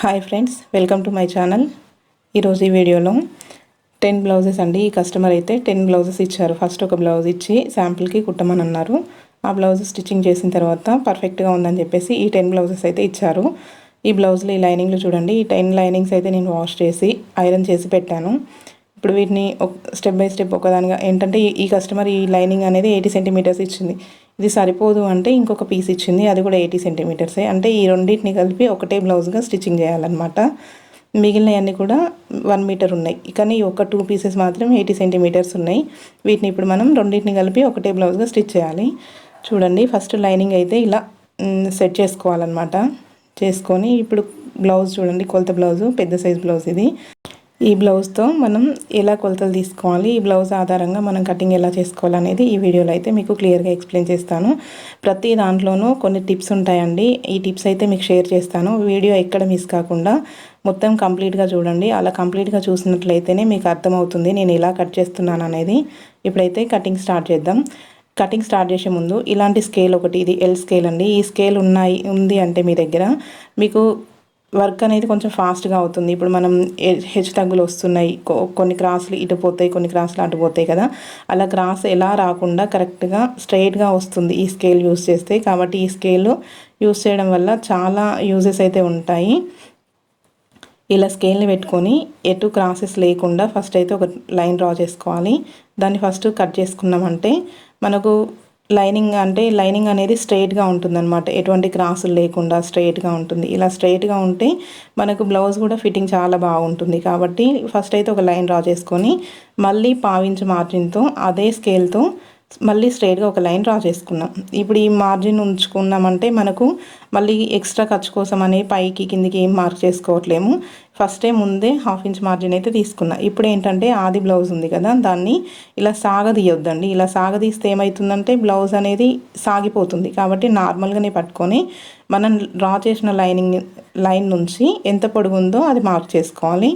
Hi friends welcome to my channel. ఈరోజు ఈ వీడియోలో టెన్ బ్లౌజెస్ అండి. ఈ కస్టమర్ అయితే టెన్ బ్లౌజెస్ ఇచ్చారు. ఫస్ట్ ఒక బ్లౌజ్ ఇచ్చి శాంపుల్కి కుట్టమని అన్నారు. ఆ బ్లౌజ్ స్టిచ్చింగ్ చేసిన తర్వాత పర్ఫెక్ట్గా ఉందని చెప్పేసి ఈ టెన్ బ్లౌజెస్ అయితే ఇచ్చారు. ఈ బ్లౌజ్లు ఈ లైనింగ్లు చూడండి. ఈ టెన్ లైనింగ్స్ అయితే నేను వాష్ చేసి ఐరన్ చేసి పెట్టాను. ఇప్పుడు వీటిని స్టెప్ బై స్టెప్ ఒకదానిగా ఏంటంటే ఈ కస్టమర్ ఈ లైనింగ్ అనేది ఎయిటీ సెంటీమీటర్స్ ఇచ్చింది. ఇది సరిపోదు అంటే ఇంకొక పీస్ ఇచ్చింది అది కూడా ఎయిటీ సెంటీమీటర్సే అంటే ఈ రెండింటిని కలిపి ఒకటే బ్లౌజ్గా స్టిచ్చింగ్ చేయాలన్నమాట. మిగిలినవన్నీ కూడా వన్ మీటర్ ఉన్నాయి. కానీ ఒక టూ పీసెస్ మాత్రం ఎయిటీ సెంటీమీటర్స్ ఉన్నాయి. వీటిని ఇప్పుడు మనం రెండింటిని కలిపి ఒకటే బ్లౌజ్గా స్టిచ్ చేయాలి. చూడండి ఫస్ట్ లైనింగ్ అయితే ఇలా సెట్ చేసుకోవాలన్నమాట. చేసుకొని ఇప్పుడు బ్లౌజ్ చూడండి కొలత బ్లౌజు పెద్ద సైజ్ బ్లౌజ్ ఇది. ఈ బ్లౌజ్తో మనం ఎలా కొలతలు తీసుకోవాలి ఈ బ్లౌజ్ ఆధారంగా మనం కటింగ్ ఎలా చేసుకోవాలనేది ఈ వీడియోలో అయితే మీకు క్లియర్గా ఎక్స్ప్లెయిన్ చేస్తాను. ప్రతి దాంట్లోనూ కొన్ని టిప్స్ ఉంటాయండి. ఈ టిప్స్ అయితే మీకు షేర్ చేస్తాను. వీడియో ఎక్కడ మిస్ కాకుండా మొత్తం కంప్లీట్గా చూడండి. అలా కంప్లీట్గా చూసినట్లయితేనే మీకు అర్థమవుతుంది నేను ఎలా కట్ చేస్తున్నాను అనేది. ఇప్పుడైతే కటింగ్ స్టార్ట్ చేద్దాం. కటింగ్ స్టార్ట్ చేసే ముందు ఇలాంటి స్కేల్ ఒకటి ఇది ఎల్ స్కేల్ అండి. ఈ స్కేల్ ఉన్నాయి ఉంది అంటే మీ దగ్గర మీకు వర్క్ అనేది కొంచెం ఫాస్ట్గా అవుతుంది. ఇప్పుడు మనం హెచ్చు తగ్గులు వస్తున్నాయి. కొన్ని క్రాస్లు ఇటు పోతాయి కొన్ని క్రాస్లు అటు పోతాయి కదా. అలా క్రాస్ ఎలా రాకుండా కరెక్ట్గా స్ట్రైట్గా వస్తుంది ఈ స్కేల్ యూస్ చేస్తే. కాబట్టి ఈ స్కేల్ యూస్ చేయడం వల్ల చాలా యూజెస్ అయితే ఉంటాయి. ఇలా స్కేల్ని పెట్టుకొని ఎటు క్రాసెస్ లేకుండా ఫస్ట్ అయితే ఒక లైన్ డ్రా చేసుకోవాలి. దాన్ని ఫస్ట్ కట్ చేసుకున్నామంటే మనకు లైనింగ్ అంటే లైనింగ్ అనేది స్ట్రైట్గా ఉంటుందన్నమాట. ఎటువంటి క్రాసులు లేకుండా స్ట్రైట్గా ఉంటుంది. ఇలా స్ట్రైట్గా ఉంటే మనకు బ్లౌజ్ కూడా ఫిట్టింగ్ చాలా బాగుంటుంది. కాబట్టి ఫస్ట్ అయితే ఒక లైన్ డ్రా చేసుకొని మళ్ళీ పావించి మార్జిన్తో అదే స్కేల్తో మళ్ళీ స్ట్రైట్గా ఒక లైన్ డ్రా చేసుకున్నాం. ఇప్పుడు ఈ మార్జిన్ ఉంచుకున్నామంటే మనకు మళ్ళీ ఎక్స్ట్రా ఖర్చు కోసం అనే పైకి కిందికి ఏం మార్క్ చేసుకోవట్లేము. ఫస్టే ముందే హాఫ్ ఇంచ్ మార్జిన్ అయితే తీసుకున్నా. ఇప్పుడు ఏంటంటే ఆది బ్లౌజ్ ఉంది కదా దాన్ని ఇలా సాగదీయొద్దండి. ఇలా సాగదీస్తే ఏమవుతుందంటే బ్లౌజ్ అనేది సాగిపోతుంది. కాబట్టి నార్మల్గానే పట్టుకొని మనం డ్రా చేసిన లైనింగ్ లైన్ నుంచి ఎంత పొడుగు ఉందో అది మార్క్ చేసుకోవాలి.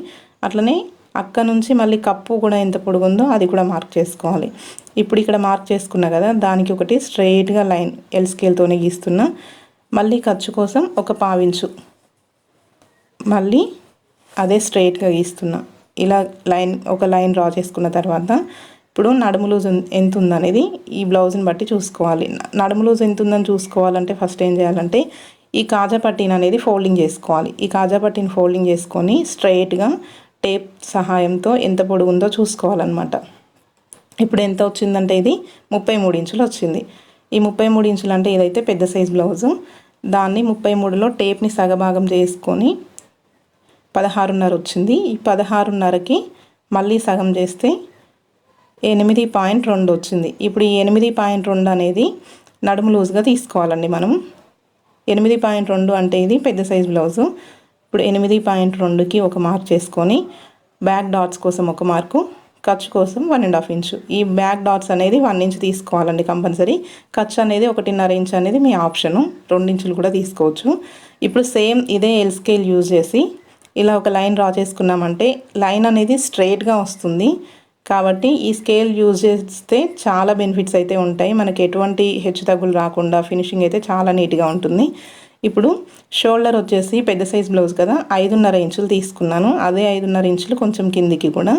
అట్లనే అక్క నుంచి మళ్ళీ కప్పు కూడా ఎంత పొడుగుందో అది కూడా మార్క్ చేసుకోవాలి. ఇప్పుడు ఇక్కడ మార్క్ చేసుకున్నా కదా దానికి ఒకటి స్ట్రైట్గా లైన్ ఎల్ స్కేల్తోనే గీస్తున్నా. మళ్ళీ ఖర్చు కోసం ఒక పావించు. మళ్ళీ అదే స్ట్రైట్గా గీస్తున్నా. ఇలా లైన్ ఒక లైన్ డ్రా చేసుకున్న తర్వాత ఇప్పుడు నడుము లూజ్ ఎంత ఉందనేది ఈ బ్లౌజ్ని బట్టి చూసుకోవాలి. నడుము లూజ్ ఎంత ఉందని చూసుకోవాలంటే ఫస్ట్ ఏం చేయాలంటే ఈ కాజా పట్టీని అనేది ఫోల్డింగ్ చేసుకోవాలి. ఈ కాజా పట్టీని ఫోల్డింగ్ చేసుకొని స్ట్రైట్గా టేప్ సహాయంతో ఎంత పొడుగుందో చూసుకోవాలన్నమాట. ఇప్పుడు ఎంత వచ్చిందంటే ఇది ముప్పై మూడు ఇంచులు వచ్చింది. ఈ ముప్పై మూడు ఇంచులు అంటే ఇదైతే పెద్ద సైజ్ బ్లౌజు. దాన్ని ముప్పై మూడులో టేప్ని సగభాగం చేసుకొని పదహారున్నర వచ్చింది. ఈ పదహారున్నరకి మళ్ళీ సగం చేస్తే ఎనిమిది పాయింట్ రెండు వచ్చింది. ఇప్పుడు ఈ ఎనిమిది పాయింట్ రెండు అనేది నడుము లూజ్గా తీసుకోవాలండి మనం. ఎనిమిది పాయింట్ రెండు అంటే ఇది పెద్ద సైజ్ బ్లౌజు. ఇప్పుడు ఎనిమిది పాయింట్ రెండుకి ఒక మార్క్ చేసుకొని బ్యాక్ డాట్స్ కోసం ఒక మార్కు ఖర్చు కోసం వన్ అండ్ హాఫ్ ఇంచు. ఈ బ్యాక్ డాట్స్ అనేది వన్ ఇంచ్ తీసుకోవాలండి కంపల్సరీ. ఖర్చు అనేది ఒకటిన్నర ఇంచ్ అనేది మీ ఆప్షను. ఇంచులు కూడా తీసుకోవచ్చు. ఇప్పుడు సేమ్ ఇదే ఎల్ స్కేల్ యూజ్ చేసి ఇలా ఒక లైన్ డ్రా చేసుకున్నామంటే లైన్ అనేది స్ట్రైట్గా వస్తుంది. కాబట్టి ఈ స్కేల్ యూజ్ చేస్తే చాలా బెనిఫిట్స్ అయితే ఉంటాయి. మనకి ఎటువంటి హెచ్చు తగ్గులు రాకుండా ఫినిషింగ్ అయితే చాలా నీట్గా ఉంటుంది. ఇప్పుడు షోల్డర్ వచ్చేసి పెద్ద సైజ్ బ్లౌజ్ కదా ఐదున్నర ఇంచులు తీసుకున్నాను. అదే ఐదున్నర ఇంచులు కొంచెం కిందికి కూడా.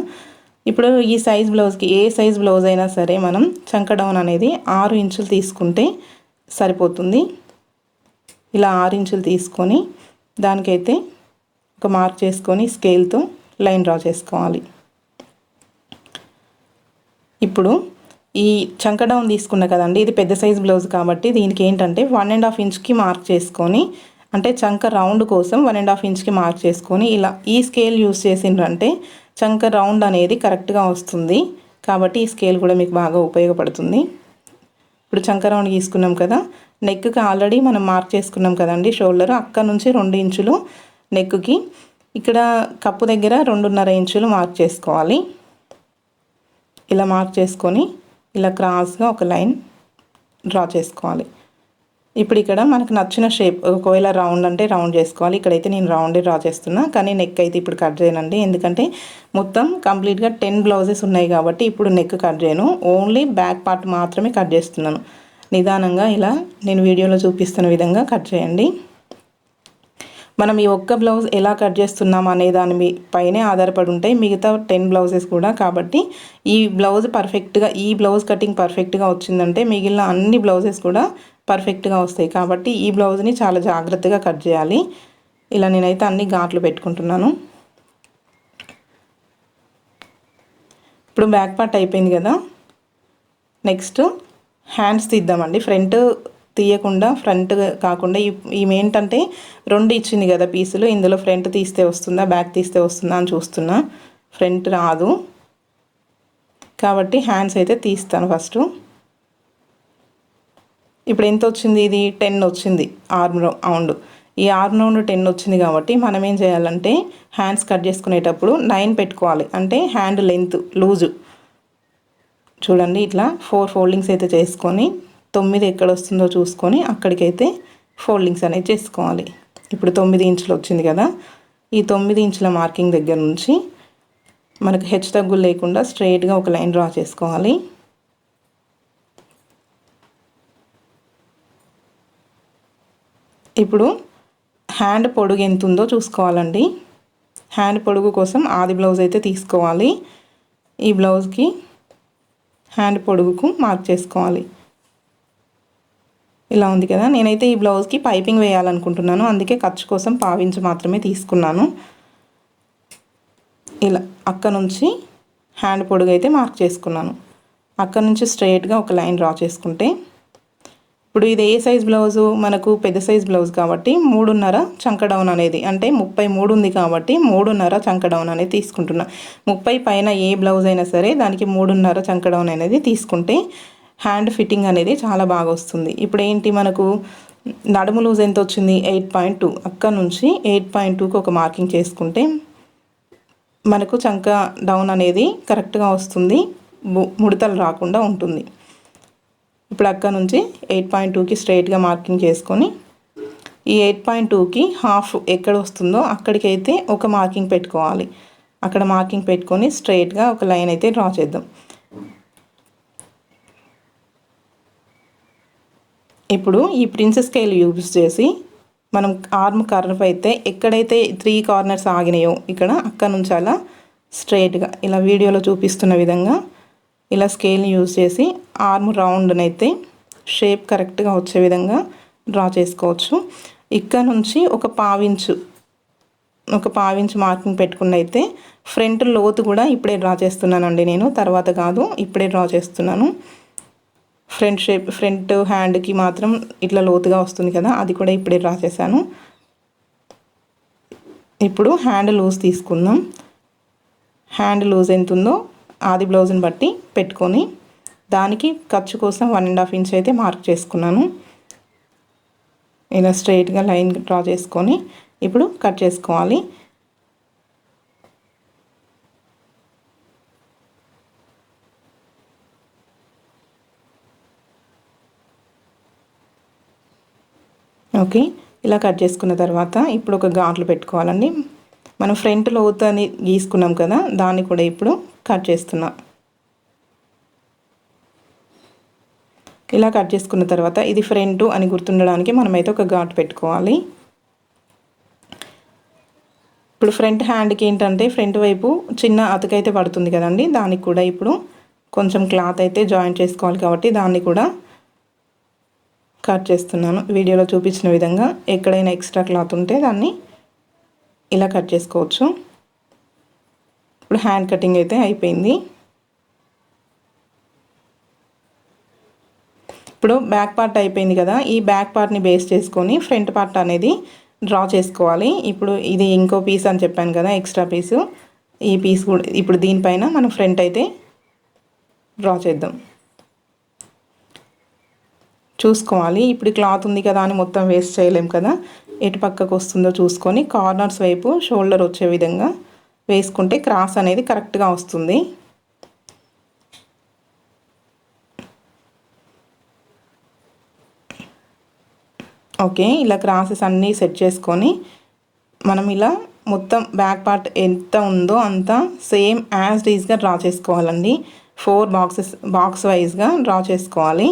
ఇప్పుడు ఈ సైజ్ బ్లౌజ్కి ఏ సైజ్ బ్లౌజ్ అయినా సరే మనం చంక డౌన్ అనేది ఆరు ఇంచులు తీసుకుంటే సరిపోతుంది. ఇలా ఆరు ఇంచులు తీసుకొని దానికైతే ఒక మార్క్ చేసుకొని స్కేల్తో లైన్ డ్రా చేసుకోవాలి. ఇప్పుడు ఈ చంక డౌన్ తీసుకున్నా కదండి ఇది పెద్ద సైజ్ బ్లౌజ్ కాబట్టి దీనికి ఏంటంటే వన్ అండ్ హాఫ్ ఇంచ్కి మార్క్ చేసుకొని అంటే చంక రౌండ్ కోసం వన్ అండ్ హాఫ్ ఇంచ్కి మార్క్ చేసుకొని ఇలా ఈ స్కేల్ యూస్ చేసిండ్రంటే చంక రౌండ్ అనేది కరెక్ట్గా వస్తుంది. కాబట్టి ఈ స్కేల్ కూడా మీకు బాగా ఉపయోగపడుతుంది. ఇప్పుడు చంక రౌండ్ తీసుకున్నాం కదా నెక్కి ఆల్రెడీ మనం మార్క్ చేసుకున్నాం కదండి షోల్డర్ అక్కడ నుంచి రెండు ఇంచులు నెక్కి ఇక్కడ కప్పు దగ్గర రెండున్నర ఇంచులు మార్క్ చేసుకోవాలి. ఇలా మార్క్ చేసుకొని ఇలా క్రాస్గా ఒక లైన్ డ్రా చేసుకోవాలి. ఇప్పుడు ఇక్కడ మనకు నచ్చిన షేప్ ఒకవేళ రౌండ్ అంటే రౌండ్ చేసుకోవాలి. ఇక్కడైతే నేను రౌండే డ్రా చేస్తున్నా కానీ నెక్ అయితే ఇప్పుడు కట్ చేయనండి. ఎందుకంటే మొత్తం కంప్లీట్గా టెన్ బ్లౌజెస్ ఉన్నాయి కాబట్టి ఇప్పుడు నెక్ కట్ చేయను. ఓన్లీ బ్యాక్ పార్ట్ మాత్రమే కట్ చేస్తున్నాను. నిదానంగా ఇలా నేను వీడియోలో చూపిస్తున్న విధంగా కట్ చేయండి. మనం ఈ ఒక్క బ్లౌజ్ ఎలా కట్ చేస్తున్నాం అనే దాని పైనే ఆధారపడి ఉంటాయి. మిగతా టెన్ బ్లౌజెస్ కూడా. కాబట్టి ఈ బ్లౌజ్ పర్ఫెక్ట్గా ఈ బ్లౌజ్ కటింగ్ పర్ఫెక్ట్గా వచ్చిందంటే మిగిలిన అన్ని బ్లౌజెస్ కూడా పర్ఫెక్ట్గా వస్తాయి. కాబట్టి ఈ బ్లౌజ్ని చాలా జాగ్రత్తగా కట్ చేయాలి. ఇలా నేనైతే అన్ని ఘాట్లు పెట్టుకుంటున్నాను. ఇప్పుడు బ్యాక్ పార్ట్ అయిపోయింది కదా. నెక్స్ట్ హ్యాండ్స్ తీద్దామండి. ఫ్రంట్ తీయకుండా ఫ్రంట్ కాకుండా ఈమె ఏంటంటే రెండు ఇచ్చింది కదా పీసులు. ఇందులో ఫ్రంట్ తీస్తే వస్తుందా బ్యాక్ తీస్తే వస్తుందా అని చూస్తున్నా. ఫ్రంట్ రాదు. కాబట్టి హ్యాండ్స్ అయితే తీస్తాను ఫస్ట్. ఇప్పుడు ఎంత వచ్చింది ఇది? టెన్ వచ్చింది ఆర్మ్ రౌండ్. ఈ ఆర్మ్ రౌండ్ టెన్ వచ్చింది కాబట్టి మనం ఏం చేయాలంటే హ్యాండ్స్ కట్ చేసుకునేటప్పుడు నైన్ పెట్టుకోవాలి. అంటే హ్యాండ్ లెంత్ లూజు. చూడండి ఇట్లా ఫోర్ ఫోల్డింగ్స్ అయితే చేసుకొని తొమ్మిది ఎక్కడ వస్తుందో చూసుకొని అక్కడికైతే ఫోల్డింగ్స్ అనేది చేసుకోవాలి. ఇప్పుడు తొమ్మిది ఇంచులు వచ్చింది కదా ఈ తొమ్మిది ఇంచుల మార్కింగ్ దగ్గర నుంచి మనకు హెచ్ తగ్గులు లేకుండా స్ట్రైట్గా ఒక లైన్ డ్రా చేసుకోవాలి. ఇప్పుడు హ్యాండ్ పొడుగు ఎంత ఉందో చూసుకోవాలండి. హ్యాండ్ పొడుగు కోసం ఆది బ్లౌజ్ అయితే తీసుకోవాలి. ఈ బ్లౌజ్కి హ్యాండ్ పొడుగుకు మార్క్ చేసుకోవాలి. ఇలా ఉంది కదా. నేనైతే ఈ బ్లౌజ్కి పైపింగ్ వేయాలనుకుంటున్నాను. అందుకే ఖర్చు కోసం పావించి మాత్రమే తీసుకున్నాను. ఇలా అక్క నుంచి హ్యాండ్ పొడుగు అయితే మార్క్ చేసుకున్నాను. అక్కడ నుంచి స్ట్రైట్గా ఒక లైన్ డ్రా చేసుకుంటే ఇప్పుడు ఇది ఏ సైజ్ బ్లౌజు? మనకు పెద్ద సైజ్ బ్లౌజ్ కాబట్టి మూడున్నర చంక డౌన్ అనేది అంటే ముప్పై మూడు ఉంది కాబట్టి మూడున్నర చంక డౌన్ అనేది తీసుకుంటున్నా. ముప్పై పైన ఏ బ్లౌజ్ అయినా సరే దానికి మూడున్నర చంక డౌన్ అనేది తీసుకుంటే హ్యాండ్ ఫిట్టింగ్ అనేది చాలా బాగా వస్తుంది. ఇప్పుడు ఏంటి మనకు నడుము లూజ్ ఎంత వచ్చింది? Eight point two. అక్కడ నుంచి ఎయిట్ పాయింట్ టూకి ఒక మార్కింగ్ చేసుకుంటే మనకు చంక డౌన్ అనేది కరెక్ట్గా వస్తుంది. ముడతలు రాకుండా ఉంటుంది. ఇప్పుడు అక్కడ నుంచి ఎయిట్ పాయింట్ టూకి స్ట్రైట్గా మార్కింగ్ చేసుకొని ఈ ఎయిట్ పాయింట్ టూకి హాఫ్ ఎక్కడ వస్తుందో అక్కడికైతే ఒక మార్కింగ్ పెట్టుకోవాలి. అక్కడ మార్కింగ్ పెట్టుకొని స్ట్రైట్గా ఒక లైన్ అయితే డ్రా చేద్దాం. ఇప్పుడు ఈ ప్రిన్సెస్ స్కేల్ యూజ్ చేసి మనం ఆర్మ్ కర్వ్ అయితే ఎక్కడైతే త్రీ కార్నర్స్ ఆగినాయో ఇక్కడ అక్కడ నుంచి అలా స్ట్రైట్గా ఇలా వీడియోలో చూపిస్తున్న విధంగా ఇలా స్కేల్ని యూజ్ చేసి ఆర్మ్ రౌండ్ని అయితే షేప్ కరెక్ట్గా వచ్చే విధంగా డ్రా చేసుకోవచ్చు. ఇక్కడ నుంచి ఒక పావించు ఒక పావించు మార్కింగ్ పెట్టుకుని అయితే ఫ్రంట్ లోతు కూడా ఇప్పుడే డ్రా చేస్తున్నానండి నేను తర్వాత కాదు ఇప్పుడే డ్రా చేస్తున్నాను. ఫ్రంట్ షేప్ ఫ్రంట్ హ్యాండ్కి మాత్రం ఇట్లా లోతుగా వస్తుంది కదా అది కూడా ఇప్పుడే డ్రా చేశాను ఇప్పుడు హ్యాండ్ లూజ్ తీసుకుందాం. హ్యాండ్ లూజ్ ఎంత ఉందో ఆది బ్లౌజ్ని బట్టి పెట్టుకొని దానికి ఖర్చు కోసం వన్ అండ్ హాఫ్ ఇంచ్ అయితే మార్క్ చేసుకున్నాను. ఇలా స్ట్రైట్గా లైన్ డ్రా చేసుకొని ఇప్పుడు కట్ చేసుకోవాలి. ఓకే. ఇలా కట్ చేసుకున్న తర్వాత ఇప్పుడు ఒక ఘాట్లు పెట్టుకోవాలండి. మనం ఫ్రంట్ లోతు అని గీసుకున్నాం కదా దాన్ని కూడా ఇప్పుడు కట్ చేస్తున్నా. ఇలా కట్ చేసుకున్న తర్వాత ఇది ఫ్రంట్ అని గుర్తుండడానికి మనమైతే ఒక ఘాట్ పెట్టుకోవాలి. ఇప్పుడు ఫ్రంట్ హ్యాండ్కి ఏంటంటే ఫ్రంట్ వైపు చిన్న అతకైతే పడుతుంది కదండి దానికి కూడా ఇప్పుడు కొంచెం క్లాత్ అయితే జాయిన్ చేసుకోవాలి కాబట్టి దాన్ని కూడా కట్ చేస్తున్నాను. వీడియోలో చూపించిన విధంగా ఎక్కడైనా ఎక్స్ట్రా క్లాత్ ఉంటే దాన్ని ఇలా కట్ చేసుకోవచ్చు. ఇప్పుడు హ్యాండ్ కటింగ్ అయితే అయిపోయింది. ఇప్పుడు బ్యాక్ పార్ట్ అయిపోయింది కదా ఈ బ్యాక్ పార్ట్ని బేస్ చేసుకొని ఫ్రంట్ పార్ట్ అనేది డ్రా చేసుకోవాలి. ఇప్పుడు ఇది ఇంకో పీస్ అని చెప్పాను కదా ఎక్స్ట్రా పీసు. ఈ పీస్ కూడా ఇప్పుడు దీనిపైన మనం ఫ్రంట్ అయితే డ్రా చేద్దాం. చూసుకోవాలి. ఇప్పుడు క్లాత్ ఉంది కదా అని మొత్తం వేస్ట్ చేయలేం కదా. ఎటు పక్కకు వస్తుందో చూసుకొని కార్నర్స్ వైపు షోల్డర్ వచ్చే విధంగా వేసుకుంటే క్రాస్ అనేది కరెక్ట్గా వస్తుంది. ఓకే. ఇలా క్రాసెస్ అన్నీ సెట్ చేసుకొని మనం ఇలా మొత్తం బ్యాక్ పార్ట్ ఎంత ఉందో అంత సేమ్ యాజ్ డీజ్గా డ్రా చేసుకోవాలండి. ఫోర్ బాక్సెస్ బాక్స్ వైజ్గా డ్రా చేసుకోవాలి.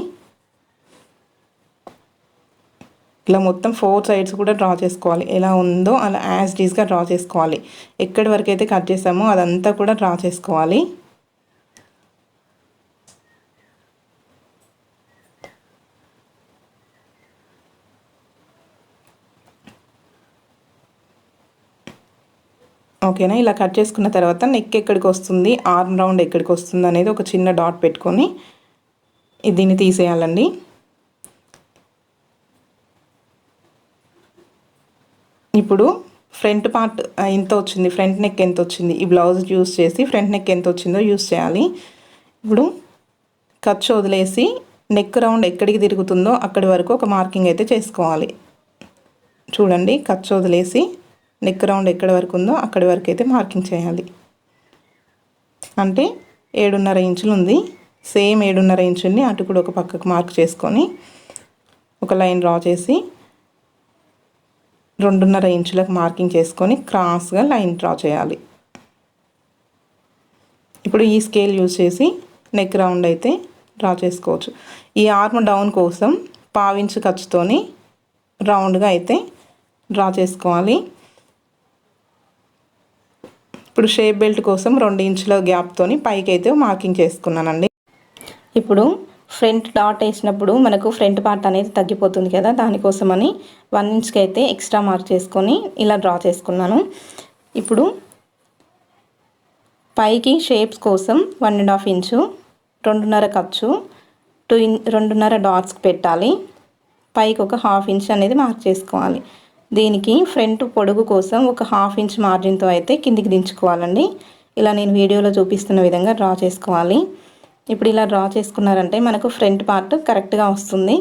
ఇలా మొత్తం ఫోర్ సైడ్స్ కూడా డ్రా చేసుకోవాలి. ఎలా ఉందో అలా యాజ్ డీస్గా డ్రా చేసుకోవాలి. ఎక్కడి వరకు అయితే కట్ చేసామో అదంతా కూడా డ్రా చేసుకోవాలి. ఓకేనా? ఇలా కట్ చేసుకున్న తర్వాత నెక్ ఎక్కడికి వస్తుంది? ఆర్మ్ రౌండ్ ఎక్కడికి వస్తుంది అనేది ఒక చిన్న డాట్ పెట్టుకొని దీన్ని తీసేయాలండి. ఇప్పుడు ఫ్రంట్ పార్ట్ ఎంత వచ్చింది? ఫ్రంట్ నెక్ ఎంత వచ్చింది? ఈ బ్లౌజ్ యూస్ చేసి ఫ్రంట్ నెక్ ఎంత వచ్చిందో యూస్ చేయాలి. ఇప్పుడు ఖర్చు వదిలేసి నెక్ రౌండ్ ఎక్కడికి తిరుగుతుందో అక్కడి వరకు ఒక మార్కింగ్ అయితే చేసుకోవాలి. చూడండి ఖర్చు వదిలేసి నెక్ రౌండ్ ఎక్కడి వరకు ఉందో అక్కడి వరకు అయితే మార్కింగ్ చేయాలి. అంటే ఏడున్నర ఇంచులు ఉంది. సేమ్ ఏడున్నర ఇంచుల్ని అటు కూడా ఒక పక్కకు మార్క్ చేసుకొని ఒక లైన్ డ్రా చేసి రెండున్నర ఇంచులకు మార్కింగ్ చేసుకొని క్రాస్గా లైన్ డ్రా చేయాలి. ఇప్పుడు ఈ స్కేల్ యూజ్ చేసి నెక్ రౌండ్ అయితే డ్రా చేసుకోవచ్చు. ఈ ఆర్మ్ డౌన్ కోసం పావించు ఖర్చుతోని రౌండ్గా అయితే డ్రా చేసుకోవాలి. ఇప్పుడు షేప్ బెల్ట్ కోసం రెండు ఇంచుల గ్యాప్తోని పైకి అయితే మార్కింగ్ చేసుకున్నానండి. ఇప్పుడు ఫ్రంట్ డాట్ వేసినప్పుడు మనకు ఫ్రంట్ పార్ట్ అనేది తగ్గిపోతుంది కదా దానికోసమని వన్ ఇంచ్కి అయితే ఎక్స్ట్రా మార్క్ చేసుకొని ఇలా డ్రా చేసుకున్నాను. ఇప్పుడు పైకి షేప్స్ కోసం వన్ అండ్ హాఫ్ ఇంచు రెండున్నర ఖర్చు టూ ఇన్ రెండున్నర డాట్స్కి పెట్టాలి. పైకి ఒక హాఫ్ ఇంచ్ అనేది మార్క్ చేసుకోవాలి. దీనికి ఫ్రంట్ పొడుగు కోసం ఒక హాఫ్ ఇంచ్ మార్జిన్తో అయితే కిందికి దించుకోవాలండి. ఇలా నేను వీడియోలో చూపిస్తున్న విధంగా డ్రా చేసుకోవాలి. ఇప్పుడు ఇలా డ్రా చేసుకున్నారంటే మనకు ఫ్రంట్ పార్ట్ కరెక్ట్గా వస్తుంది.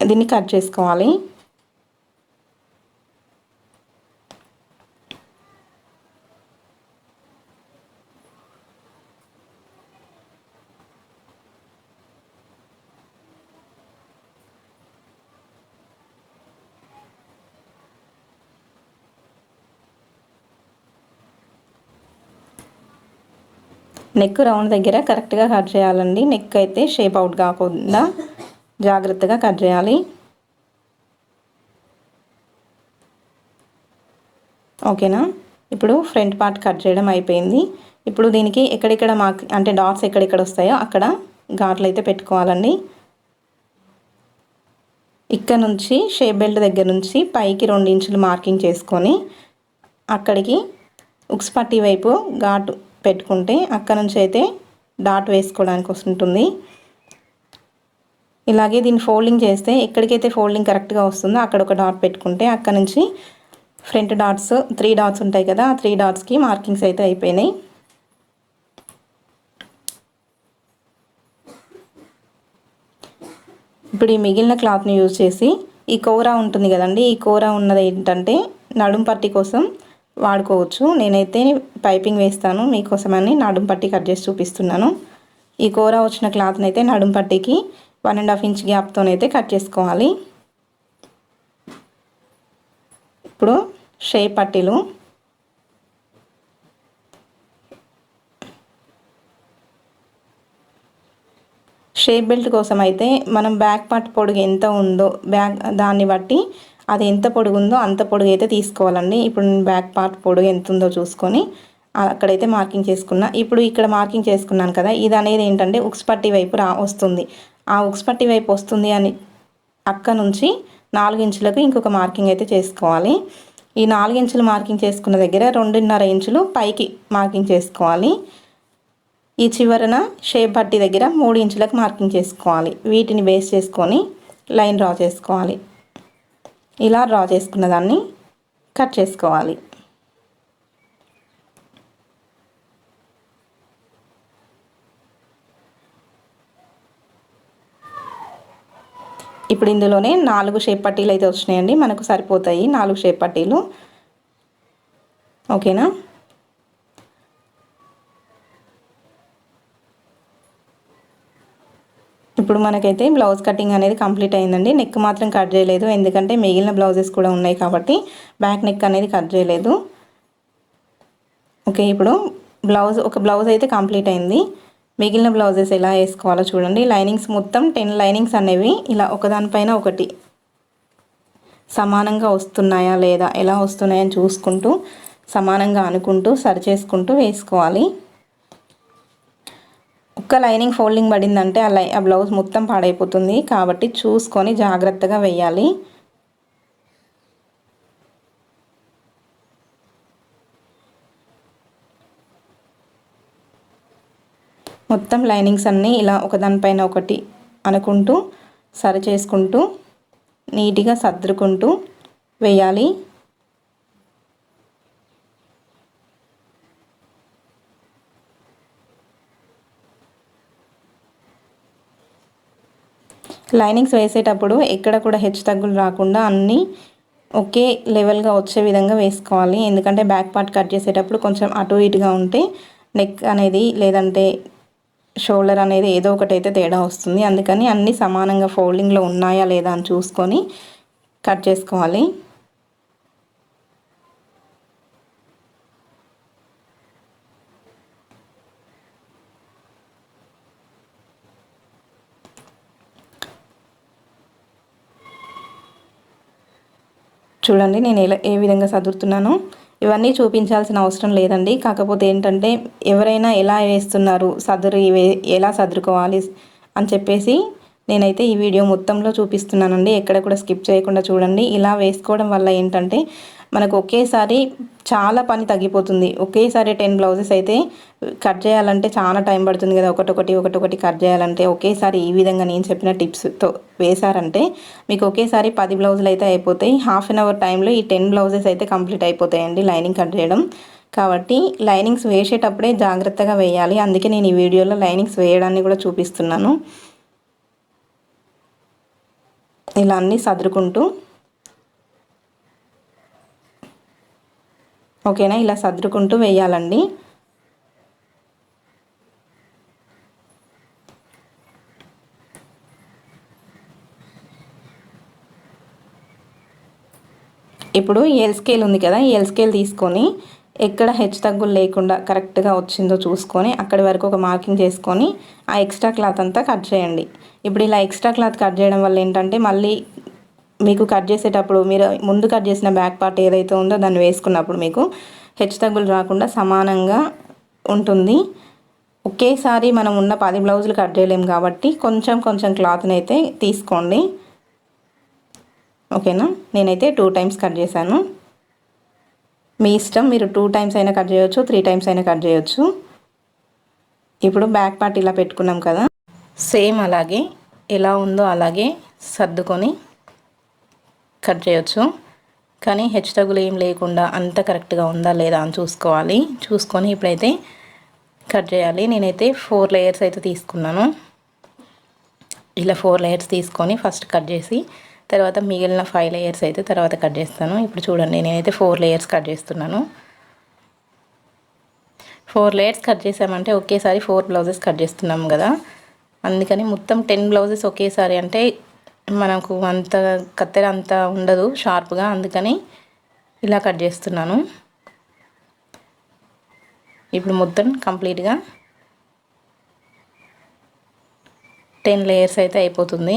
దీన్ని కట్ చేసుకోవాలి. నెక్ రౌండ్ దగ్గర కరెక్ట్గా కట్ చేయాలండి. నెక్ అయితే షేప్ అవుట్ కాకుండా జాగ్రత్తగా కట్ చేయాలి. ఓకేనా? ఇప్పుడు ఫ్రంట్ పార్ట్ కట్ చేయడం అయిపోయింది. ఇప్పుడు దీనికి ఎక్కడెక్కడ మాకు అంటే డాట్స్ ఎక్కడెక్కడ వస్తాయో అక్కడ ఘాట్లు అయితే పెట్టుకోవాలండి. ఇక్కడ నుంచి షేప్ బెల్ట్ దగ్గర నుంచి పైకి రెండు ఇంచులు మార్కింగ్ చేసుకొని అక్కడికి ఉక్స్ పట్టి వైపు ఘాటు పెట్టుకుంటే అక్కడ నుంచి అయితే డాట్ వేసుకోవడానికి వస్తుంటుంది. ఇలాగే దీన్ని ఫోల్డింగ్ చేస్తే ఎక్కడికైతే ఫోల్డింగ్ కరెక్ట్గా వస్తుందో అక్కడ ఒక డాట్ పెట్టుకుంటే అక్కడ నుంచి ఫ్రంట్ డాట్స్ త్రీ డాట్స్ ఉంటాయి కదా ఆ త్రీ డాట్స్కి మార్కింగ్స్ అయితే అయిపోయినాయి. ఇప్పుడు ఈ మిగిలిన క్లాత్ని యూజ్ చేసి ఈ కూర ఉంటుంది కదండి ఈ కూర ఉన్నది ఏంటంటే నడుం పట్టి కోసం వాడుకోవచ్చు. నేనైతే పైపింగ్ వేస్తాను. మీకోసమని నడుం పట్టి కట్ చేసి చూపిస్తున్నాను. ఈ కూర వచ్చిన క్లాత్ని అయితే నడుం పట్టికి వన్ అండ్ హాఫ్ ఇంచ్ గ్యాప్తోనైతే కట్ చేసుకోవాలి. ఇప్పుడు షేప్ పట్టీలు. షేప్ బెల్ట్ కోసం అయితే మనం బ్యాక్ పార్ట్ పొడుగు ఎంత ఉందో బ్యాక్ దాన్ని బట్టి అది ఎంత పొడుగు ఉందో అంత పొడుగు అయితే తీసుకోవాలండి. ఇప్పుడు బ్యాక్ పార్ట్ పొడుగు ఎంత ఉందో చూసుకొని అక్కడైతే మార్కింగ్ చేసుకున్నా. ఇప్పుడు ఇక్కడ మార్కింగ్ చేసుకున్నాను కదా ఇది అనేది ఏంటంటే ఉక్స్పట్టి వైపు రా వస్తుంది. ఆ ఉక్స్పట్టి వైపు వస్తుంది అని అక్క నుంచి నాలుగు ఇంచులకు ఇంకొక మార్కింగ్ అయితే చేసుకోవాలి. ఈ నాలుగు ఇంచులు మార్కింగ్ చేసుకున్న దగ్గర రెండున్నర ఇంచులు పైకి మార్కింగ్ చేసుకోవాలి. ఈ చివరన షేప్ పట్టి దగ్గర మూడు ఇంచులకు మార్కింగ్ చేసుకోవాలి. వీటిని బేస్ చేసుకొని లైన్ డ్రా చేసుకోవాలి. ఇలా డ్రా చేసుకున్న దాన్ని కట్ చేసుకోవాలి. ఇప్పుడు ఇందులోనే నాలుగు షేప్ పట్టీలు అయితే వచ్చినాయండి. మనకు సరిపోతాయి నాలుగు షేప్ పట్టీలు. ఓకేనా? ఇప్పుడు మనకైతే బ్లౌజ్ కటింగ్ అనేది కంప్లీట్ అయిందండి. నెక్ మాత్రం కట్ చేయలేదు. ఎందుకంటే మిగిలిన బ్లౌజెస్ కూడా ఉన్నాయి కాబట్టి బ్యాక్ నెక్ అనేది కట్ చేయలేదు. ఓకే ఇప్పుడు బ్లౌజ్ ఒక బ్లౌజ్ అయితే కంప్లీట్ అయింది. మిగిలిన బ్లౌజెస్ ఎలా వేసుకోవాలో చూడండి. లైనింగ్స్ మొత్తం టెన్ లైనింగ్స్ అనేవి ఇలా ఒకదానిపైన ఒకటి సమానంగా వస్తున్నాయా లేదా ఎలా వస్తున్నాయని చూసుకుంటూ సమానంగా అనుకుంటూ సరి చేసుకుంటూ వేసుకోవాలి. ఒక్క లైనింగ్ ఫోల్డింగ్ పడిందంటే ఆ లై ఆ బ్లౌజ్ మొత్తం పాడైపోతుంది కాబట్టి చూసుకొని జాగ్రత్తగా వేయాలి. మొత్తం లైనింగ్స్ అన్నీ ఇలా ఒకదానిపైన ఒకటి అనుకుంటూ సరి చేసుకుంటూ నీట్గా సర్దుకుంటూ వేయాలి. లైనింగ్స్ వేసేటప్పుడు ఎక్కడ కూడా హెచ్చు తగ్గులు రాకుండా అన్నీ ఒకే లెవెల్గా వచ్చే విధంగా వేసుకోవాలి. ఎందుకంటే బ్యాక్ పార్ట్ కట్ చేసేటప్పుడు కొంచెం అటు ఇటుగా ఉంటే నెక్ అనేది లేదంటే షోల్డర్ అనేది ఏదో ఒకటి అయితే తేడా వస్తుంది. అందుకని అన్నీ సమానంగా ఫోల్డింగ్లో ఉన్నాయా లేదా అని చూసుకొని కట్ చేసుకోవాలి. చూడండి నేను ఎలా ఏ విధంగా సదురుతున్నాను. ఇవన్నీ చూపించాల్సిన అవసరం లేదండి. కాకపోతే ఏంటంటే ఎవరైనా ఎలా వేస్తున్నారు సదురు ఎలా సదురుకోవాలి అని చెప్పేసి నేనైతే ఈ వీడియో మొత్తంలో చూపిస్తున్నానండి. ఎక్కడ కూడా స్కిప్ చేయకుండా చూడండి. ఇలా వేసుకోవడం వల్ల ఏంటంటే మనకు ఒకేసారి చాలా పని తగ్గిపోతుంది. ఒకేసారి టెన్ బ్లౌజెస్ అయితే కట్ చేయాలంటే చాలా టైం పడుతుంది కదా. ఒకటొకటి ఒకటొకటి కట్ చేయాలంటే ఒకేసారి ఈ విధంగా నేను చెప్పిన టిప్స్తో వేశారంటే మీకు ఒకేసారి పది బ్లౌజులు అయితే అయిపోతాయి. హాఫ్ అన్ అవర్ టైంలో ఈ టెన్ బ్లౌజెస్ అయితే కంప్లీట్ అయిపోతాయండి లైనింగ్ కట్ చేయడం. కాబట్టి లైనింగ్స్ వేసేటప్పుడే జాగ్రత్తగా వేయాలి. అందుకే నేను ఈ వీడియోలో లైనింగ్స్ వేయడాన్ని కూడా చూపిస్తున్నాను. ఇలా అన్నీ సదురుకుంటూ ఓకేనా? ఇలా సర్దుకుంటూ వేయాలండి. ఇప్పుడు ఎల్ స్కేల్ ఉంది కదా ఎల్ స్కేల్ తీసుకొని ఎక్కడ హెచ్చు తగ్గులు లేకుండా కరెక్ట్గా వచ్చిందో చూసుకొని అక్కడి వరకు ఒక మార్కింగ్ చేసుకొని ఆ ఎక్స్ట్రా క్లాత్ అంతా కట్ చేయండి. ఇప్పుడు ఇలా ఎక్స్ట్రా క్లాత్ కట్ చేయడం వల్ల ఏంటంటే మళ్ళీ మీకు కట్ చేసేటప్పుడు మీరు ముందు కట్ చేసిన బ్యాక్ పార్ట్ ఏదైతే ఉందో దాన్ని వేసుకున్నప్పుడు మీకు హెచ్చు తగ్గులు రాకుండా సమానంగా ఉంటుంది. ఒకేసారి మనం ఉన్న పది బ్లౌజులు కట్ చేయలేము కాబట్టి కొంచెం కొంచెం క్లాత్ని అయితే తీసుకోండి. ఓకేనా నేనైతే టూ టైమ్స్ కట్ చేశాను. మీ ఇష్టం మీరు టూ టైమ్స్ అయినా కట్ చేయొచ్చు త్రీ టైమ్స్ అయినా కట్ చేయొచ్చు. ఇప్పుడు బ్యాక్ పార్ట్ ఇలా పెట్టుకున్నాం కదా? సేమ్ అలాగే ఎలా ఉందో అలాగే సర్దుకొని కట్ చేయొచ్చు. కానీ హెచ్చు తగులు ఏం లేకుండా అంత కరెక్ట్గా ఉందా లేదా అని చూసుకోవాలి. చూసుకొని ఇప్పుడైతే కట్ చేయాలి. నేనైతే ఫోర్ లేయర్స్ అయితే తీసుకున్నాను. ఇలా ఫోర్ లేయర్స్ తీసుకొని ఫస్ట్ కట్ చేసి తర్వాత మిగిలిన ఫైవ్ లేయర్స్ అయితే తర్వాత కట్ చేస్తాను. ఇప్పుడు చూడండి నేనైతే ఫోర్ లేయర్స్ కట్ చేస్తున్నాను. ఫోర్ లేయర్స్ కట్ చేసామంటే ఒకేసారి ఫోర్ బ్లౌజెస్ కట్ చేస్తున్నాం కదా. అందుకని మొత్తం టెన్ బ్లౌజెస్ ఒకేసారి అంటే మనకు అంత కత్తెర అంత ఉండదు షార్ప్గా అందుకని ఇలా కట్ చేస్తున్నాను. ఇప్పుడు మొత్తం కంప్లీట్గా టెన్ లేయర్స్ అయితే అయిపోతుంది.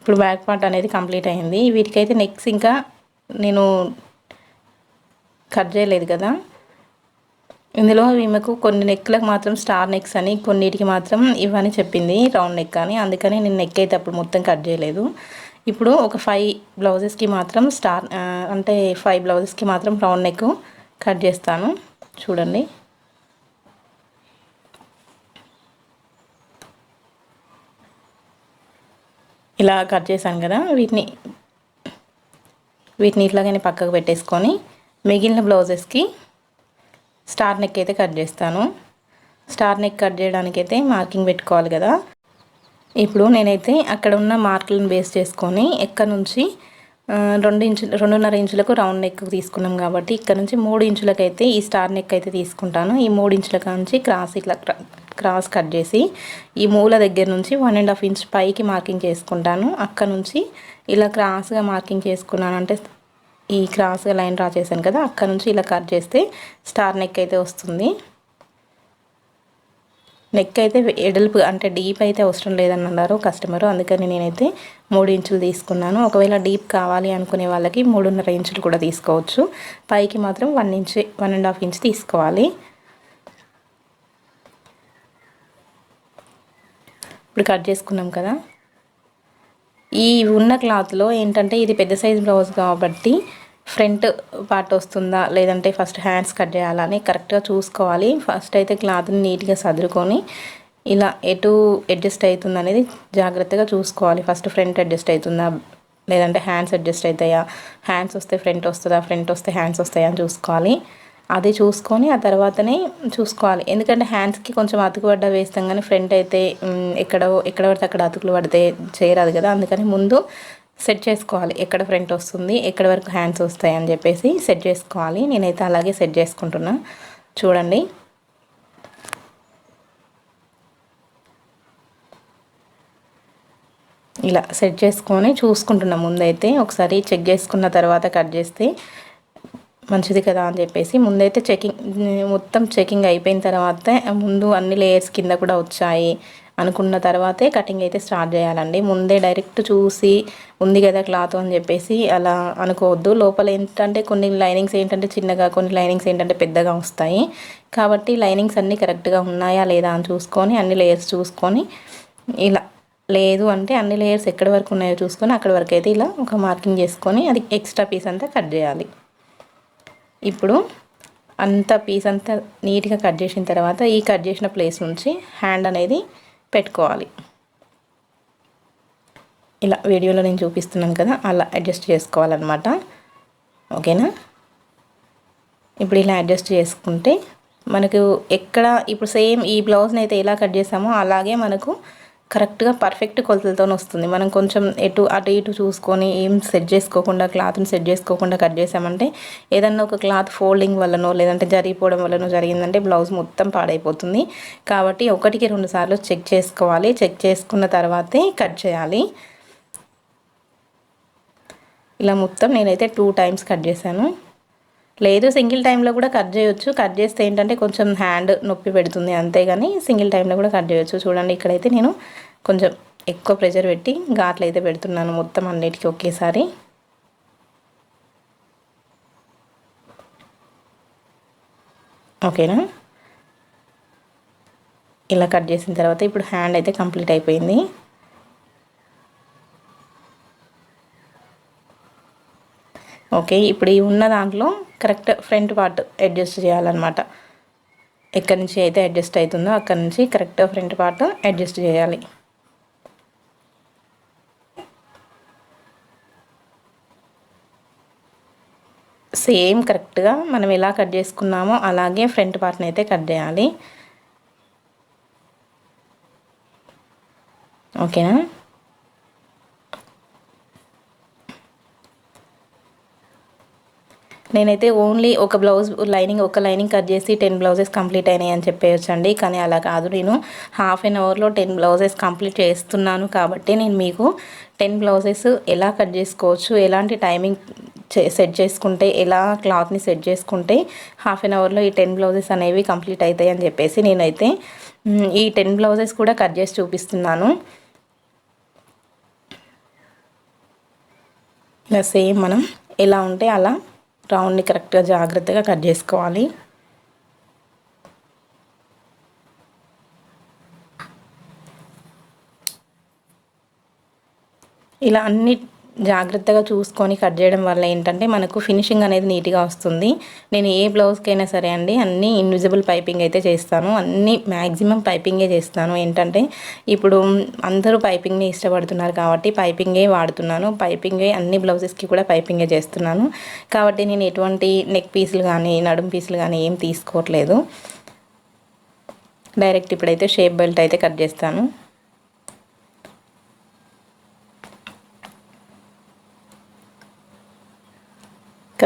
ఇప్పుడు బ్యాక్ పార్ట్ అనేది కంప్లీట్ అయింది. వీటికైతే నెక్స్ట్ ఇంకా నేను కట్ చేయలేదు కదా. ఇందులో ఈమెకు కొన్ని నెక్లకు మాత్రం స్టార్ నెక్స్ అని కొన్నిటికి మాత్రం ఇవని చెప్పింది రౌండ్ నెక్ అని. అందుకని నేను నెక్ అయితే అప్పుడు మొత్తం కట్ చేయలేదు. ఇప్పుడు ఒక ఫైవ్ బ్లౌజెస్కి మాత్రం స్టార్ అంటే ఫైవ్ బ్లౌజెస్కి మాత్రం రౌండ్ నెక్ కట్ చేస్తాను. చూడండి. ఇలా కట్ చేశాను కదా వీటిని వీటిని ఇట్లాగనే పక్కకు పెట్టేసుకొని మిగిలిన బ్లౌజెస్కి స్టార్ నెక్ అయితే కట్ చేస్తాను. స్టార్ నెక్ కట్ చేయడానికి అయితే మార్కింగ్ పెట్టుకోవాలి కదా. ఇప్పుడు నేనైతే అక్కడ ఉన్న మార్కులను బేస్ చేసుకొని ఎక్కడ నుంచి రెండు ఇంచు రెండున్నర ఇంచులకు రౌండ్ నెక్ తీసుకున్నాం కాబట్టి ఇక్కడ నుంచి మూడు ఇంచులకైతే ఈ స్టార్ నెక్ అయితే తీసుకుంటాను. ఈ మూడు ఇంచుల నుంచి క్రాస్ ఇట్లా క్రాస్ కట్ చేసి ఈ మూల దగ్గర నుంచి వన్ అండ్ హాఫ్ ఇంచ్ పైకి మార్కింగ్ చేసుకుంటాను. అక్కడ నుంచి ఇలా క్రాస్గా మార్కింగ్ చేసుకున్నాను అంటే ఈ క్రాస్గా లైన్ డ్రా చేశాను కదా అక్కడ నుంచి ఇలా కట్ చేస్తే స్టార్ నెక్ అయితే వస్తుంది. నెక్ అయితే ఎడల్పు అంటే డీప్ అయితే అవసరం లేదని అన్నారు కస్టమర్. అందుకని నేనైతే మూడు ఇంచులు తీసుకున్నాను. ఒకవేళ డీప్ కావాలి అనుకునే వాళ్ళకి మూడున్నర ఇంచులు కూడా తీసుకోవచ్చు. పైకి మాత్రం one inch one and half inch తీసుకోవాలి. ఇప్పుడు కట్ చేసుకున్నాం కదా. ఈ ఉన్న క్లాత్లో ఏంటంటే ఇది పెద్ద సైజ్ బ్లౌజ్ కాబట్టి ఫ్రంట్ పార్ట్ వస్తుందా? లేదంటే ఫస్ట్ హ్యాండ్స్ కట్ చేయాలని కరెక్ట్గా చూసుకోవాలి. ఫస్ట్ అయితే క్లాత్ని నీట్గా సదురుకొని ఇలా ఎటు అడ్జస్ట్ అవుతుంది అనేది జాగ్రత్తగా చూసుకోవాలి. ఫస్ట్ ఫ్రంట్ అడ్జస్ట్ అవుతుందా? లేదంటే హ్యాండ్స్ అడ్జస్ట్ అవుతాయా? హ్యాండ్స్ వస్తే ఫ్రంట్ వస్తుందా? ఫ్రంట్ వస్తే హ్యాండ్స్ వస్తాయా అని చూసుకోవాలి. అది చూసుకొని ఆ తర్వాతనే చూసుకోవాలి. ఎందుకంటే హ్యాండ్స్కి కొంచెం అతుకు పడ్డ వేస్తాం కానీ ఫ్రంట్ అయితే ఎక్కడో ఎక్కడ ఎక్కడ పడితే అక్కడ అతుకులు పడితే చేయరాదు కదా. అందుకని ముందు సెట్ చేసుకోవాలి. ఎక్కడ ఫ్రంట్ వస్తుంది ఎక్కడ వరకు హ్యాండ్స్ వస్తాయి అని చెప్పేసి సెట్ చేసుకోవాలి. నేనైతే అలాగే సెట్ చేసుకుంటున్నా. చూడండి. ఇలా సెట్ చేసుకొని చూసుకుంటున్నా ముందైతే. ఒకసారి చెక్ చేసుకున్న తర్వాత కట్ చేస్తే మంచిది కదా అని చెప్పేసి ముందైతే చెకింగ్ మొత్తం చెకింగ్ అయిపోయిన తర్వాత ముందు అన్ని లేయర్స్ కింద కూడా వచ్చాయి అనుకున్న తర్వాతే కటింగ్ అయితే స్టార్ట్ చేయాలండి. ముందే డైరెక్ట్ చూసి ఉంది కదా క్లాత్ అని చెప్పేసి అలా అనుకోవద్దు. లోపల ఏంటంటే కొన్ని లైనింగ్స్ ఏంటంటే చిన్నగా కొన్ని లైనింగ్స్ ఏంటంటే పెద్దగా వస్తాయి. కాబట్టి లైనింగ్స్ అన్నీ కరెక్ట్గా ఉన్నాయా లేదా అని చూసుకొని అన్ని లేయర్స్ చూసుకొని ఇలా లేదు అంటే అన్ని లేయర్స్ ఎక్కడి వరకు ఉన్నాయో చూసుకొని అక్కడి వరకు అయితే ఇలా ఒక మార్కింగ్ చేసుకొని అది ఎక్స్ట్రా పీస్ అంతా కట్ చేయాలి. ఇప్పుడు అంత పీస్ అంతా నీట్గా కట్ చేసిన తర్వాత ఈ కట్ చేసిన ప్లేస్ నుంచి హ్యాండ్ అనేది పెట్టుకోవాలి. ఇలా వీడియోలో నేను చూపిస్తున్నాను కదా అలా అడ్జస్ట్ చేసుకోవాలన్నమాట. ఓకేనా? ఇప్పుడు ఇలా అడ్జస్ట్ చేసుకుంటే మనకు ఎక్కడ ఇప్పుడు సేమ్ ఈ బ్లౌజ్ని అయితే ఎలా కట్ చేసామో అలాగే మనకు కరెక్ట్గా పర్ఫెక్ట్ కొలతలతో వస్తుంది. మనం కొంచెం ఎటు అటు ఇటు చూసుకొని ఏం సెట్ చేసుకోకుండా క్లాత్ని సెట్ చేసుకోకుండా కట్ చేసామంటే ఏదన్నా ఒక క్లాత్ ఫోల్డింగ్ వల్లనో లేదంటే జరిగిపోవడం వల్లనో జరిగిందంటే బ్లౌజ్ మొత్తం పాడైపోతుంది. కాబట్టి ఒకటికి రెండు సార్లు చెక్ చేసుకోవాలి. చెక్ చేసుకున్న తర్వాతే కట్ చేయాలి. ఇలా మొత్తం నేనైతే టూ టైమ్స్ కట్ చేశాను. లేదు సింగిల్ టైంలో కూడా కట్ చేయొచ్చు. కట్ చేస్తే ఏంటంటే కొంచెం హ్యాండ్ నొప్పి పెడుతుంది అంతేగాని సింగిల్ టైంలో కూడా కట్ చేయొచ్చు. చూడండి ఇక్కడైతే నేను కొంచెం ఎక్కువ ప్రెషర్ పెట్టి ఘాట్లు అయితే పెడుతున్నాను మొత్తం అన్నిటికీ ఒకేసారి. ఓకేనా? ఇలా కట్ చేసిన తర్వాత ఇప్పుడు హ్యాండ్ అయితే కంప్లీట్ అయిపోయింది. ఓకే ఇప్పుడు ఈ ఉన్న దాంట్లో కరెక్ట్ ఫ్రంట్ పార్ట్ అడ్జస్ట్ చేయాలన్నమాట. ఎక్కడి నుంచి అయితే అడ్జస్ట్ అవుతుందో అక్కడి నుంచి కరెక్ట్ ఫ్రంట్ పార్ట్ అడ్జస్ట్ చేయాలి. సేమ్ కరెక్ట్గా మనం ఎలా కట్ చేసుకున్నామో అలాగే ఫ్రంట్ పార్ట్ని అయితే కట్ చేయాలి. ఓకేనా? నేనైతే ఓన్లీ ఒక బ్లౌజ్ లైనింగ్ ఒక లైనింగ్ కట్ చేసి టెన్ బ్లౌజెస్ కంప్లీట్ అయినాయి అని చెప్పేయచ్చండి. కానీ అలా కాదు. నేను హాఫ్ అన్ అవర్లో టెన్ బ్లౌజెస్ కంప్లీట్ చేస్తున్నాను కాబట్టి నేను మీకు టెన్ బ్లౌజెస్ ఎలా కట్ చేసుకోవచ్చు ఎలాంటి టైమింగ్ సెట్ చేసుకుంటే ఎలా క్లాత్ని సెట్ చేసుకుంటే హాఫ్ అన్ అవర్లో ఈ టెన్ బ్లౌజెస్ అనేవి కంప్లీట్ అవుతాయి అని చెప్పేసి నేనైతే ఈ టెన్ బ్లౌజెస్ కూడా కట్ చేసి చూపిస్తున్నాను. ఇలా సేమ్ మనం ఎలా ఉంటే అలా రౌండ్ని కరెక్ట్గా జాగ్రత్తగా కట్ చేసుకోవాలి. ఇలా అన్ని జాగ్రత్తగా చూసుకొని కట్ చేయడం వల్ల ఏంటంటే మనకు ఫినిషింగ్ అనేది నీట్గా వస్తుంది. నేను ఏ బ్లౌజ్కైనా సరే అండి అన్నీ ఇన్విజిబుల్ పైపింగ్ అయితే చేస్తాను. అన్నీ మ్యాక్సిమం పైపింగే చేస్తాను. ఏంటంటే ఇప్పుడు అందరూ పైపింగ్ని ఇష్టపడుతున్నారు కాబట్టి పైపింగే వాడుతున్నాను. పైపింగే అన్ని బ్లౌజెస్కి కూడా పైపింగే చేస్తున్నాను. కాబట్టి నేను ఎటువంటి నెక్ పీసులు కానీ నడుం పీసులు కానీ ఏం తీసుకోవట్లేదు. డైరెక్ట్ ఇప్పుడైతే షేప్ బెల్ట్ అయితే కట్ చేస్తాను.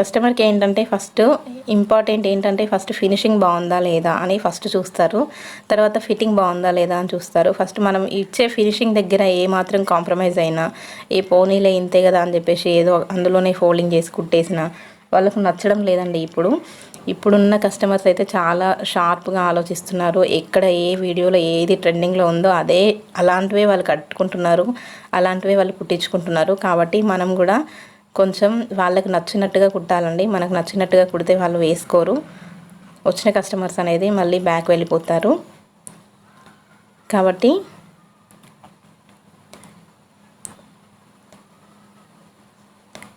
కస్టమర్కి ఏంటంటే ఫస్ట్ ఇంపార్టెంట్ ఏంటంటే ఫస్ట్ ఫినిషింగ్ బాగుందా లేదా అని ఫస్ట్ చూస్తారు. తర్వాత ఫిట్టింగ్ బాగుందా లేదా అని చూస్తారు. ఫస్ట్ మనం ఇచ్చే ఫినిషింగ్ దగ్గర ఏ మాత్రం కాంప్రమైజ్ అయినా ఏ పోనీలే ఇంతే కదా అని చెప్పేసి ఏదో అందులోనే ఫోల్డింగ్ చేసి కుట్టేసిన వాళ్ళకు నచ్చడం లేదండి ఇప్పుడు. ఇప్పుడున్న కస్టమర్స్ అయితే చాలా షార్ప్గా ఆలోచిస్తున్నారు. ఎక్కడ ఏ వీడియోలో ఏది ట్రెండింగ్లో ఉందో అదే అలాంటివే వాళ్ళు కట్టుకుంటున్నారు. అలాంటివే వాళ్ళు కుట్టించుకుంటున్నారు. కాబట్టి మనం కూడా కొంచెం వాళ్ళకి నచ్చినట్టుగా కుట్టాలండి. మనకు నచ్చినట్టుగా కుడితే వాళ్ళు వేసుకోరు. వచ్చిన కస్టమర్స్ అనేది మళ్ళీ బ్యాక్ వెళ్ళిపోతారు. కాబట్టి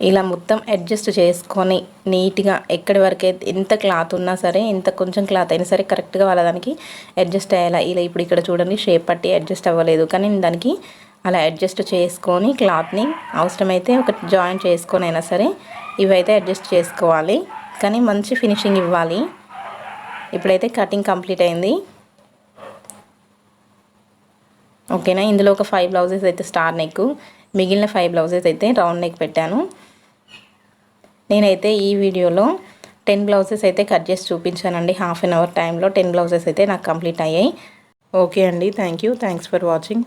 ఇలా మొత్తం అడ్జస్ట్ చేసుకొని నీట్గా ఎక్కడి వరకు అయితే ఎంత క్లాత్ ఉన్నా సరే ఎంత కొంచెం క్లాత్ అయినా సరే కరెక్ట్గా వాళ్ళ దానికి అడ్జస్ట్ అయ్యేలా ఇలా ఇప్పుడు ఇక్కడ చూడండి షేప్ పట్టి అడ్జస్ట్ అవ్వలేదు. కానీ దానికి అలా అడ్జస్ట్ చేసుకొని క్లాత్ని అవసరమైతే ఒక జాయిన్ చేసుకొని అయినా సరే ఇవైతే అడ్జస్ట్ చేసుకోవాలి. కానీ మంచి ఫినిషింగ్ ఇవ్వాలి. ఇప్పుడైతే కటింగ్ కంప్లీట్ అయింది. ఓకేనా? ఇందులో ఒక ఫైవ్ బ్లౌజెస్ అయితే స్టార్ నెక్ మిగిలిన ఫైవ్ బ్లౌజెస్ అయితే రౌండ్ నెక్ పెట్టాను. నేనైతే ఈ వీడియోలో టెన్ బ్లౌజెస్ అయితే కట్ చేసి చూపించానండి. హాఫ్ అన్ అవర్ టైంలో టెన్ బ్లౌజెస్ అయితే నాకు కంప్లీట్ అయ్యాయి. ఓకే అండి. Thank you. Thanks for watching.